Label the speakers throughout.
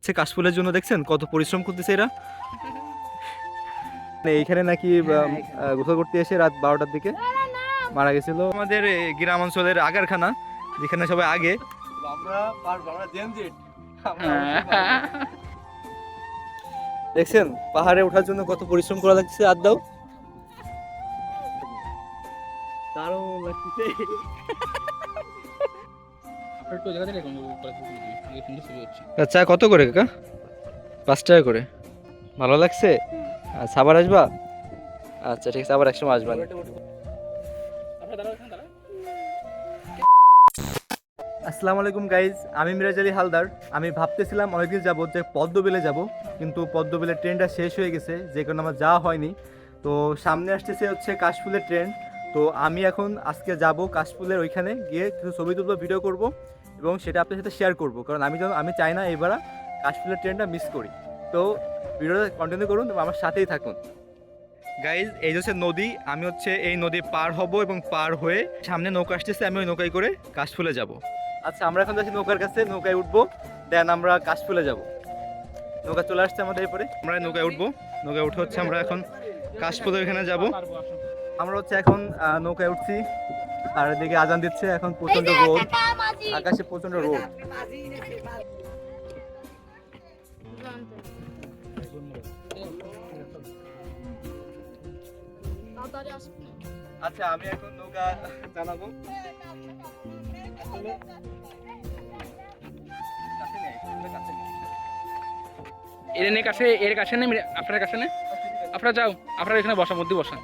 Speaker 1: হচ্ছে কাশফুলের জন্য দেখছেন? কত পরিশ্রম করতেছে এরা। মানে এইখানে নাকি আহ, গোসল করতে এসে রাত বারোটার দিকে মারা গেছিল। আমাদের গ্রাম অঞ্চলের আগারখানা যেখানে সবাই আগে। জেনজিট দেখছেন পাহাড়ে ওঠার জন্য কত পরিশ্রম করা লাগছে আর দাও। দারুণ লাগতেছে আচ্ছা কত করে কাকা? পাঁচ টাকা করে। ভালো লাগছে? আচ্ছা আবার আসবা? আচ্ছা ঠিক আছে আবার একসময় আসবা। আসসালামু আলাইকুম গাইজ আমি মিরাজ আলী হালদার। আমি ভাবতেছিলাম অনেকদিন যাব যে পদ্মবিলে যাব কিন্তু পদ্মবিলের ট্রেনটা শেষ হয়ে গেছে যে কারণে আমার যাওয়া হয়নি। তো সামনে আসতেছে হচ্ছে কাশফুলের ট্রেন তো আমি এখন আজকে যাব কাশফুলের ওইখানে গিয়ে কিছু ছবি তুলবো ভিডিও করব। এবং সেটা আপনার সাথে শেয়ার করব। কারণ আমি যেন আমি চাই না এবার কাশফুলের ট্রেনটা মিস করি। তো ভিডিওটা কন্টিনিউ করুন এবং আমার সাথেই থাকুন। গাইজ এই হচ্ছে নদী আমি হচ্ছে এই নদী পার হব এবং পার হয়ে সামনে নৌকা আসতেছে আমি ওই নৌকায় করে কাশফুলে যাব। আচ্ছা আমরা এখন যাচ্ছি নৌকার কাছে নৌকায় উঠবো দেন আমরা কাশফুলে যাব। নৌকা চলে আসছে আমাদের এরপরে। আমরা নৌকায় উঠবো নৌকায় উঠে হচ্ছে আমরা এখন কাশফুলের এখানে যাব। আমরা হচ্ছে এখন নৌকায় উঠছি। আর এদিকে আজান দিচ্ছে এখন প্রচণ্ড রোদ। আকাশে প্রচণ্ড রোদ। আচ্ছা আমি এখন নৌকা কাছে
Speaker 2: এর কাছে এর কাছে নেই, আপনার কাছে নেই? আপনারা যাও, আপনারা এখানে বসা মধ্যে বসা।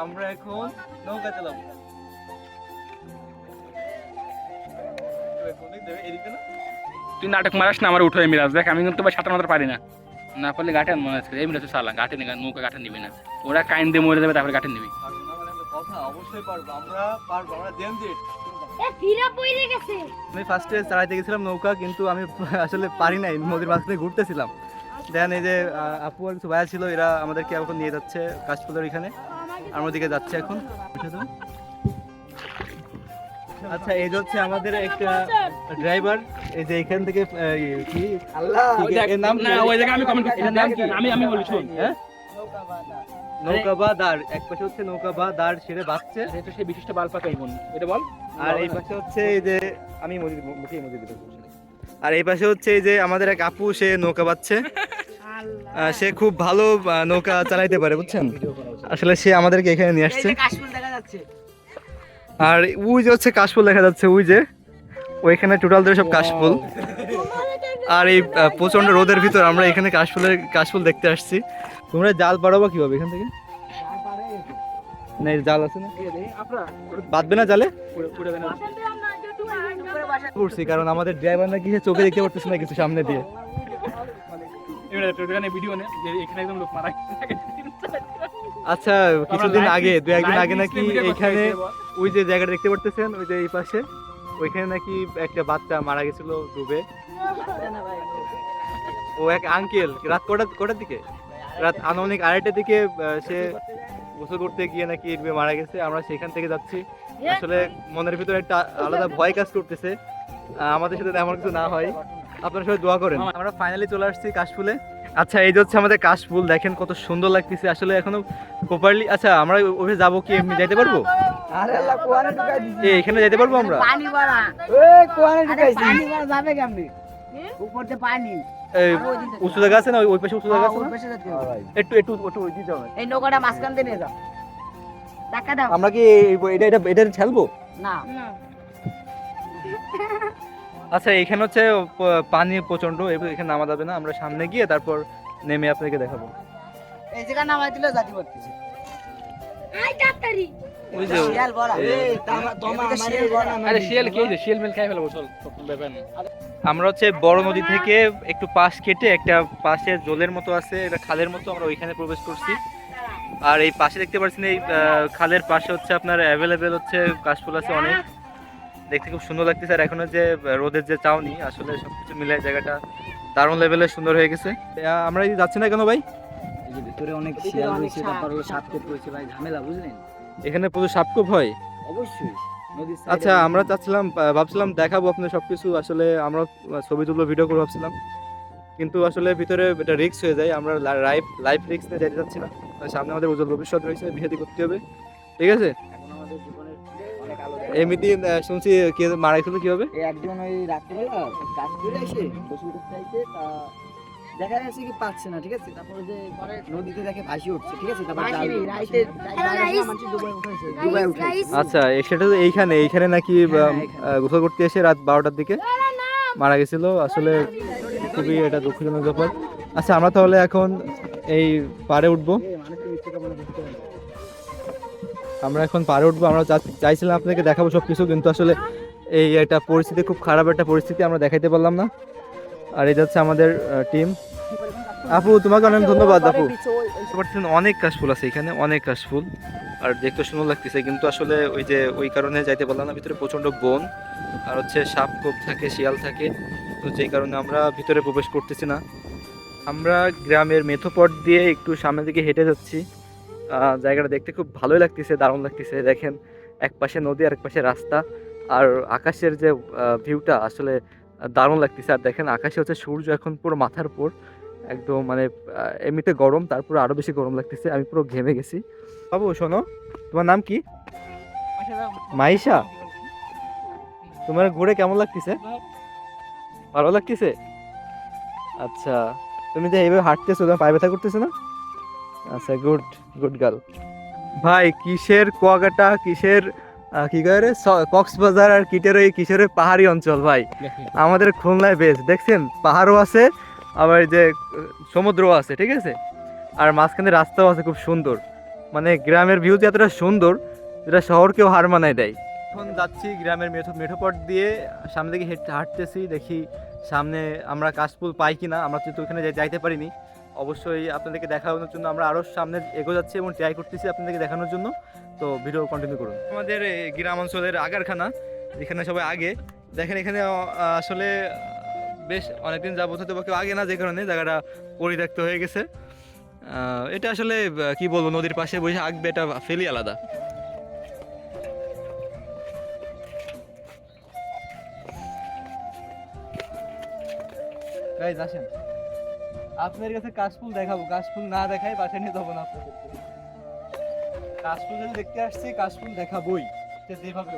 Speaker 1: আমরা এখন নৌকা চালাবো
Speaker 2: তুই নাটক মারাস না আমার উঠো মিরাজ। দেখ আমি কিন্তু সাঁতার মাত্র পারি না। না পারলে গাঠে মনে আছে এই মিরাজ সালা গাঠে নিবি নৌকা গাঠে নিবি না। ওরা কাইন দিয়ে মরে যাবে তারপরে গাঠে নিবি।
Speaker 1: মানে আমরা কথা অবশ্যই পারব। আমরা পারব আমরা জেনজিট
Speaker 3: এ ফিরা পইরে গেছে।
Speaker 1: আমি ফার্স্টে চালাইতে গেছিলাম নৌকা কিন্তু আমি আসলে পারি নাই নদীর মাঝখানে ঘুরতেছিলাম। দেখেন এই যে আপু আর কিছু ভাইয়া ছিল এরা আমাদেরকে এখন নিয়ে যাচ্ছে কাশফুলের এখানে আমার দিকে যাচ্ছে এখন। আচ্ছা এই যে হচ্ছে আমাদের একটা ড্রাইভার এই যে এখান থেকে কি? আল্লাহ। এর নাম
Speaker 2: না ওই জায়গায় আমি কমেন্ট করছি
Speaker 1: নাম কি?
Speaker 2: আমি আমি বলি শোন
Speaker 1: হ্যাঁ? নৌকা বা দাঁড় এক পাশে হচ্ছে নৌকা বা দাঁড় ছেড়ে বাঁচছে
Speaker 2: এটা সেই বিশিষ্ট বালপাকা এই বোন এটা বল।
Speaker 1: আর এই পাশে হচ্ছে এই যে আমি মসজিদ মুখে মসজিদ দিতে আর এই পাশে হচ্ছে এই যে আমাদের এক আপু সে নৌকা বাচ্ছে সে খুব ভালো নৌকা চালাইতে পারে বুঝছেন? আসলে সে আমাদেরকে এখানে নিয়ে আসছে। আর ওই যে হচ্ছে কাশফুল দেখা যাচ্ছে ওই যে ওইখানে টোটাল ধরে সব কাশফুল। আর এই প্রচণ্ড রোদের ভিতর আমরা এখানে কাশফুলের কাশফুল দেখতে আসছি। তোমরা জাল পাড়াবো কীভাবে এখান থেকে? না জাল আছে না? বাঁধবে না জালে? করছি কারণ আমাদের ড্রাইভার নাকি সে চোখে দেখতে পারতেছে না কিছু সামনে দিয়ে।
Speaker 2: ভিডিও নে যে এখানে একদম লোক মারা
Speaker 1: আচ্ছা কিছুদিন আগে দু একদিন আগে নাকি এখানে ওই যে জায়গাটা দেখতে পারতেছেন ওই যে এই পাশে ওইখানে নাকি একটা বাচ্চা মারা গেছিল ডুবে। ও এক আঙ্কেল রাত কটা কটার দিকে? রাত আনুমানিক আড়াইটার দিকে সে গোসল করতে গিয়ে নাকি ডুবে মারা গেছে। আমরা সেখান থেকে যাচ্ছি। আসলে মনের ভিতরে একটা আলাদা ভয় কাজ করতেছে। আমাদের সাথে তেমন কিছু না হয়। আপনারা সবাই দোয়া করেন। আমরা ফাইনালি চলে আসছি কাশফুলে। আচ্ছা এই যে হচ্ছে আমাদের কাশফুল দেখেন কত সুন্দর লাগতেছে। আসলে এখনও প্রপারলি আচ্ছা আমরা ওখানে যাব কি এমনি যাইতে পারব? এখানে যাইতে পারব আমরা?
Speaker 4: পানি বাড়া। পানি বাড়া যাবে কেমনি? উপর পানি।
Speaker 1: উঁচু জায়গা আছে না? ওই- পাশে উঁচু জায়গা আছে
Speaker 4: হবে।
Speaker 1: একটু একটু একটু ওই যাও না।
Speaker 4: এই নৌকাটা মাঝখান দিয়ে নিয়ে যাও। টাকা দাও।
Speaker 1: আমরা কি এটা এটা এটা ঠেলবো
Speaker 4: না।
Speaker 1: আচ্ছা এখানে হচ্ছে পানি প্রচণ্ড এখানে নামা যাবে না। আমরা সামনে গিয়ে তারপর নেমে আপনাকে দেখাবো।
Speaker 4: এই জায়গা নামাই দিলে জাতি
Speaker 2: না
Speaker 1: আমরা হচ্ছে বড় নদী থেকে একটু পাশ কেটে একটা পাশে জলের মতো আছে এটা খালের মতো আমরা ওইখানে প্রবেশ করছি। আর এই পাশে দেখতে পাচ্ছেন এই আহ, খালের পাশে হচ্ছে আপনার অ্যাভেলেবেল হচ্ছে কাশফুল আছে অনেক। দেখতে খুব সুন্দর লাগতেছে। আর এখন যে রোদের যে চাউনি আসলে সবকিছু মিলে জায়গাটা দারুণ লেভেলে সুন্দর হয়ে গেছে। আমরা এই যাচ্ছি না কেন ভাই?
Speaker 4: ভিতরে অনেক শিয়াল রয়েছে তারপর হলো রয়েছে ভাই ঝামেলা বুঝলেন?
Speaker 1: এখানে প্রচুর সাপকোপ হয়?
Speaker 4: অবশ্যই
Speaker 1: আচ্ছা আমরা চাচ্ছিলাম ভাবছিলাম দেখাবো আপনার সবকিছু আসলে আমরা ছবি তুলবো ভিডিও করে ভাবছিলাম। কিন্তু আসলে ভিতরে এটা রিস্ক হয়ে যায় আমরা লাইভ লাইভ রিস্ক নিয়ে যেতে চাচ্ছি না। সামনে আমাদের উজ্জ্বল ভবিষ্যৎ রয়েছে বিয়ে করতে হবে। ঠিক আছে? এমনিতে শুনছি কে মারা গেছিল কি হবে
Speaker 4: একজন ওই রাত্রিবেলা কাজ করে এসে গোসল করতে চাইছে তা দেখা যাচ্ছে কি পাচ্ছে না ঠিক আছে? তারপরে যে নদীতে দেখে ভাসি উঠছে ঠিক আছে? তারপর রাইতে
Speaker 3: guys.
Speaker 4: মানুষ ডুবে উঠেছে ডুবে
Speaker 3: Guys,
Speaker 1: আচ্ছা সেটা তো এইখানে এইখানে নাকি
Speaker 4: হ্যাঁ।
Speaker 1: আহ, গোসল করতে এসে রাত বারোটার দিকে মারা গেছিল। আসলে খুবই এটা দুঃখজনক ব্যাপার। আচ্ছা আমরা তাহলে এখন এই পাড়ে উঠবো। আমরা এখন পাড়ে উঠবো, আমরা চাইছিলাম আপনাকে দেখাবো সব কিছু কিন্তু আসলে এই একটা পরিস্থিতি, খুব খারাপ একটা পরিস্থিতি আমরা দেখাইতে পারলাম না। আর এটা হচ্ছে আমাদের টিম আপু, তোমাকে অনেক ধন্যবাদ, আপু। অনেক কাশফুল আছে এখানে, অনেক কাশফুল। আর দেখতে সুন্দর লাগতেছে, কিন্তু আসলে ওই যে, ওই কারণে যাইতে পারলাম না, ভিতরে প্রচণ্ড বন, আর হচ্ছে সাপ কোপ থাকে, শিয়াল থাকে, তো যেই কারণে আমরা ভিতরে প্রবেশ করতেছি না। আমরা গ্রামের মেথোপট দিয়ে একটু সামনের দিকে হেঁটে যাচ্ছি। জায়গাটা দেখতে খুব ভালোই লাগতেছে, দারুণ লাগতেছে। দেখেন এক পাশে নদী আর এক পাশে রাস্তা। আর আকাশের যে ভিউটা আসলে দারুণ লাগতেছে। আর দেখেন, আকাশে হচ্ছে সূর্য এখন পুরো মাথার উপর। একদম মানে এমনিতে গরম, তারপর আরও বেশি গরম লাগতেছে। আমি পুরো ঘেমে গেছি। বাবু, শোনো, তোমার নাম কি? মাইশা। তোমার ঘুরে কেমন লাগতেছে? ভালো লাগতেছে? আচ্ছা তুমি যে এইভাবে হাঁটতেছো, তোমার পায়ে ব্যথা করতেছো না? আচ্ছা গুড গুড গার্ল ভাই, কিসের কুয়াকাটা, কিসের কি করে কক্সবাজার আর কিটের ওই কিসের পাহাড়ি অঞ্চল, ভাই? আমাদের খুলনায় বেশ, দেখছেন? পাহাড়ও আছে, আবার যে সমুদ্রও আছে, ঠিক আছে? আর মাঝখানে রাস্তাও আছে খুব সুন্দর। মানে গ্রামের ভিউ যে এতটা সুন্দর যেটা শহরকেও হার মানায় দেয়। এখন যাচ্ছি গ্রামের মেঠো মেঠোপট দিয়ে, সামনে দিকে হেঁটে, হাঁটতেছি, দেখি সামনে আমরা কাশফুল পাই কিনা, আমরা কিন্তু ওখানে যাই- যাইতে পারিনি। অবশ্যই আপনাদেরকে দেখানোর জন্য আমরা আরও সামনে এগো যাচ্ছি এবং ট্রাই করতেছি আপনাদেরকে দেখানোর জন্য। তো ভিডিও কন্টিনিউ করুন। আমাদের গ্রাম অঞ্চলের আগারখানা, যেখানে সবাই আগে, দেখেন এখানে আসলে বেশ অনেকদিন যাবত হয়তো বা কেউ আগে না যে কারণে জায়গাটা পরিত্যক্ত হয়ে গেছে। এটা আসলে কি বলব, নদীর পাশে বসে আঁকবে এটা ফেলি আলাদা। গাইজ আসেন। আপনার কাছে কাশফুল দেখাবো। কাশফুল না দেখাই বাসায় নিয়ে যাব না আপনাদেরকে। কাশফুল যদি দেখতে আসছি কাশফুল দেখাবই। সে যেভাবে।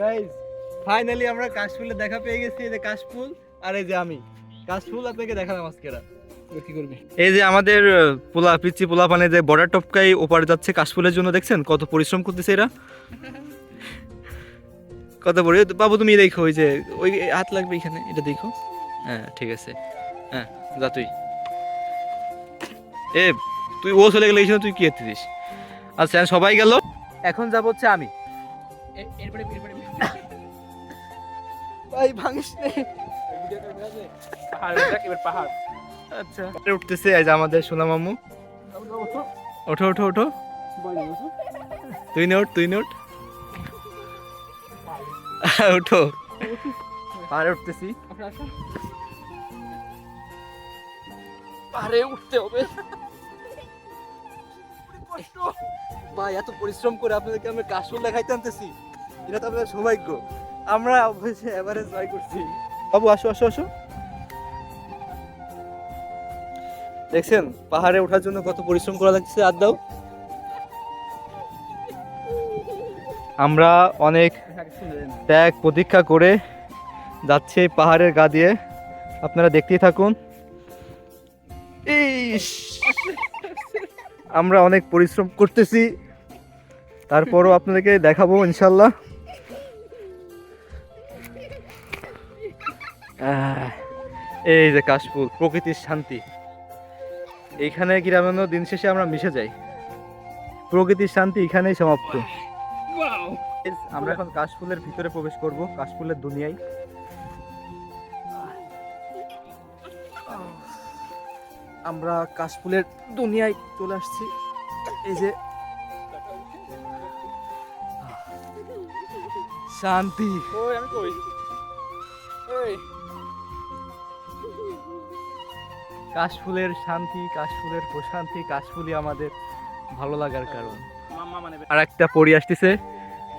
Speaker 1: গাইজ ফাইনালি আমরা কাশফুলের দেখা পেয়ে গেছি এই যে কাশফুল আর এই যে আমি। কাশফুল আপনাকে দেখালাম আজকেরা
Speaker 2: কি করবি?
Speaker 1: এই যে আমাদের পোলা পিচ্ছি পোলা পানে যে বর্ডার টপকাই ওপারে যাচ্ছে কাশফুলের জন্য দেখছেন? কত পরিশ্রম করতেছে এরা। কত বড় বাবু তুমি দেখো ওই যে ওই হাত লাগবে এখানে এটা দেখো। হ্যাঁ ঠিক আছে। হ্যাঁ যা তুই। এ তুই ও চলে গেলে তুই কি এসেছিস আচ্ছা সবাই গেল? এখন যাব হচ্ছে আমি। ভাই ভাঙিস
Speaker 2: পাহাড়
Speaker 1: আচ্ছা। উঠতেছে এই যে আমাদের সোনা মামু। ওঠো ওঠো ওঠো। তুই নোট তুই নোট উঠো। পাহাড়ে উঠতেছি।
Speaker 2: পাহাড়ে উঠতে হবে।
Speaker 1: ভাই এত পরিশ্রম করে আপনাদেরকে আমরা কাশফুল দেখাইতে আনতেছি। এটা তো আপনাদের সৌভাগ্য। আমরা অবশ্যই এবারে ট্রাই করছি। বাবু আসো আসো আসো। দেখছেন পাহাড়ে ওঠার জন্য কত পরিশ্রম করা লাগছে আর দাও। আমরা অনেক ত্যাগ প্রতীক্ষা করে যাচ্ছে পাহাড়ের গা দিয়ে। আপনারা দেখতেই থাকুন। আমরা অনেক পরিশ্রম করতেছি। তারপরও আপনাদেরকে দেখাবো ইনশাল্লাহ। এই যে কাশফুল, প্রকৃতির শান্তি। এইখানে গ্রামের দিন শেষে আমরা মিশে যাই? প্রকৃতির শান্তি এখানেই সমাপ্ত! আমরা এখন কাশফুলের ভিতরে প্রবেশ করব কাশফুলের দুনিয়ায়। আমরা কাশফুলের দুনিয়ায় চলে আসছি। এই যে শান্তি। কাশফুলের শান্তি কাশফুলের প্রশান্তি কাশফুলই আমাদের ভালো লাগার কারণ। আর একটা পরি আসতেছে।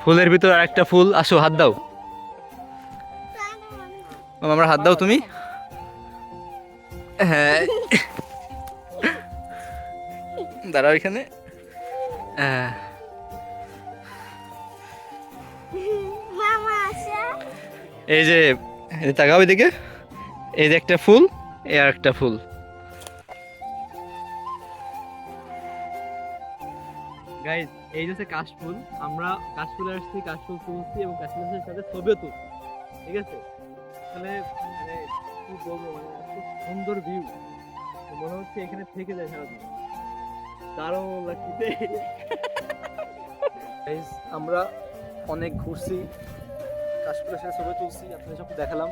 Speaker 1: ফুলের ভিতর আর একটা ফুল। আসো, হাত দাও। আমার হাত দাও তুমি। হ্যাঁ। দাঁড়াও এখানে। হ্যাঁ। এই যে তাকাও এদিকে। এই যে একটা ফুল, এই আর একটা ফুল। গাইজ এই যে কাশফুল, আমরা কাশফুলে আসছি, কাশফুল তুলছি এবং কাশফুলের সাথে ছবিও তুলছি। ঠিক আছে? তাহলে মানে কি বলব মানে এত সুন্দর ভিউ মনে হচ্ছে এখানে থেকে যায় সারাদিন। দারুণ লাগছে গাইজ আমরা অনেক ঘুরছি, কাশফুলের সাথে ছবি তুলছি, আপনাদের সব দেখালাম।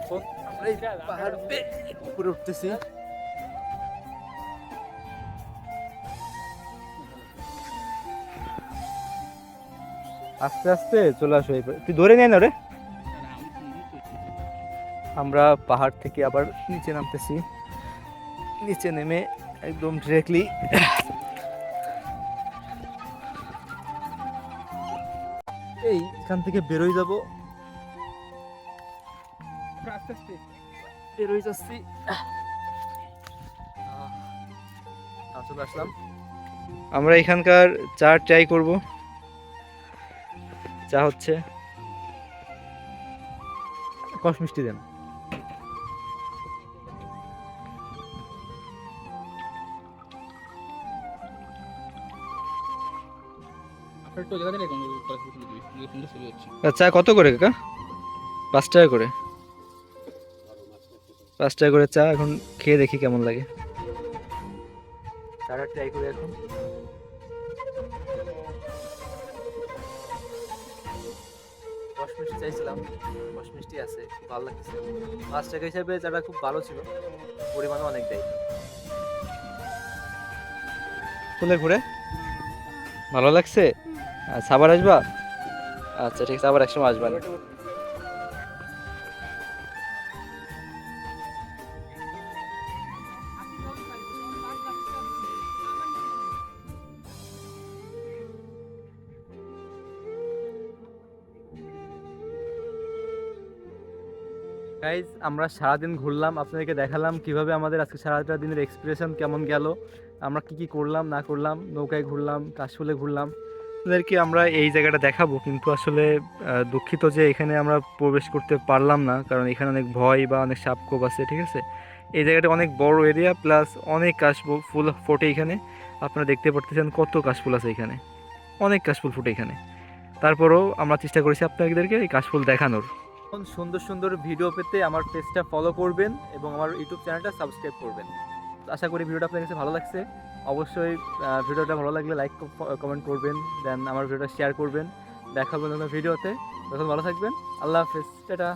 Speaker 1: এখন আমরা পাহাড় উপরে উঠতেছি। আস্তে আস্তে চলে আসো তুই ধরে নেয় না রে। আমরা পাহাড় থেকে আবার নিচে নামতেছি। নিচে নেমে একদম ডিরেক্টলি এই এখান থেকে বেরোই যাব। বেরোই যাচ্ছি। চলে আসলাম। আমরা এখানকার চা ট্রাই করব। চা হচ্ছে। কষ মিষ্টি দেন। আর চা কত করে কাকা? পাঁচ টাকা করে। পাঁচ টাকা করে চা এখন খেয়ে দেখি কেমন লাগে। চাটা ট্রাই করি এখন। চাইছিলাম। রস মিষ্টি আছে, খুব ভালো লাগছে পাঁচ টাকা হিসাবে যারা খুব ভালো ছিল, পরিমাণও অনেক দেয়। চলে ঘুরে? ভালো লাগছে? সাবার আসবা? আচ্ছা ঠিক আছে, আবার একসময় আসবা। গাইজ আমরা সারাদিন ঘুরলাম, আপনাদেরকে দেখালাম কীভাবে আমাদের আজকে সারাটা দিনের এক্সপ্রেশন কেমন গেল, আমরা কি কি করলাম, না করলাম, নৌকায় ঘুরলাম, কাশফুলে ঘুরলাম। আপনাদেরকে আমরা এই জায়গাটা দেখাবো, কিন্তু আসলে দুঃখিত যে এখানে আমরা প্রবেশ করতে পারলাম না, কারণ এখানে অনেক ভয় বা অনেক সাপকোপ আছে, ঠিক আছে? এই জায়গাটা অনেক বড় এরিয়া প্লাস অনেক কাশফুল, ফুল ফোটে এখানে। আপনারা দেখতে পারতেছেন কত কাশফুল আছে এখানে। অনেক কাশফুল ফুটে এখানে। তারপরেও আমরা চেষ্টা করেছি আপনাদেরকে এই কাশফুল দেখানোর। সুন্দর সুন্দর ভিডিও পেতে আমার পেজটা ফলো করবেন এবং আমার ইউটিউব চ্যানেলটা সাবস্ক্রাইব করবেন। আশা করি ভিডিওটা আপনার কাছে ভালো লাগছে। অবশ্যই ভিডিওটা ভালো লাগলে লাইক কমেন্ট করবেন দেন আমার ভিডিওটা শেয়ার করবেন। দেখা হবে ভিডিওতে তখন ভালো থাকবেন। আল্লাহ হাফেজ। টাটা।